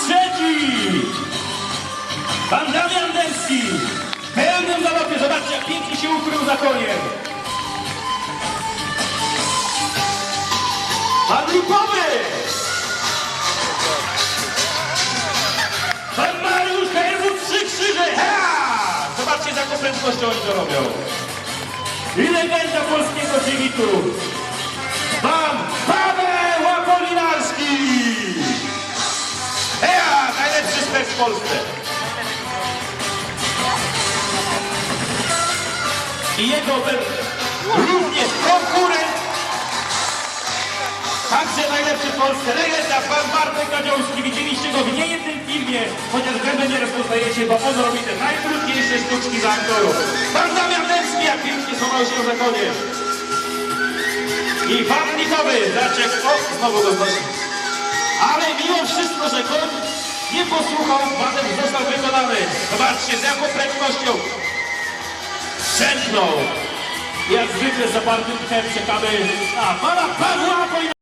trzeci! Pan Damian Derski! Pełnym galopie, zobaczcie jak pięknie się ukrył za koniem. Pan Lukowy! Pan Mariusz KRW Trzy Krzyże! Ha! Zobaczcie z jaką prędkością oni to robią. I legenda polskiego dziewitu w Polsce. I jego be- również konkurent. Także najlepszy w Polsce. Legenda, pan Bartek Kadziołski. Widzieliście go w niejednym filmie, chociaż gębę nie rozpoznajecie, bo on robi te najtrudniejsze sztuczki dla aktorów. Pan Damian Dębski, jak pięknie schował się za konie. I pan Nikowy, Zaczek, o, znowu go znosi. Ale mimo wszystko, że koń nie posłuchał, batem został wykonany. Zobaczcie, z jaką prędkością strzępnął. Jak zwykle zapartym tchem czekamy na pana Pawła Pojna.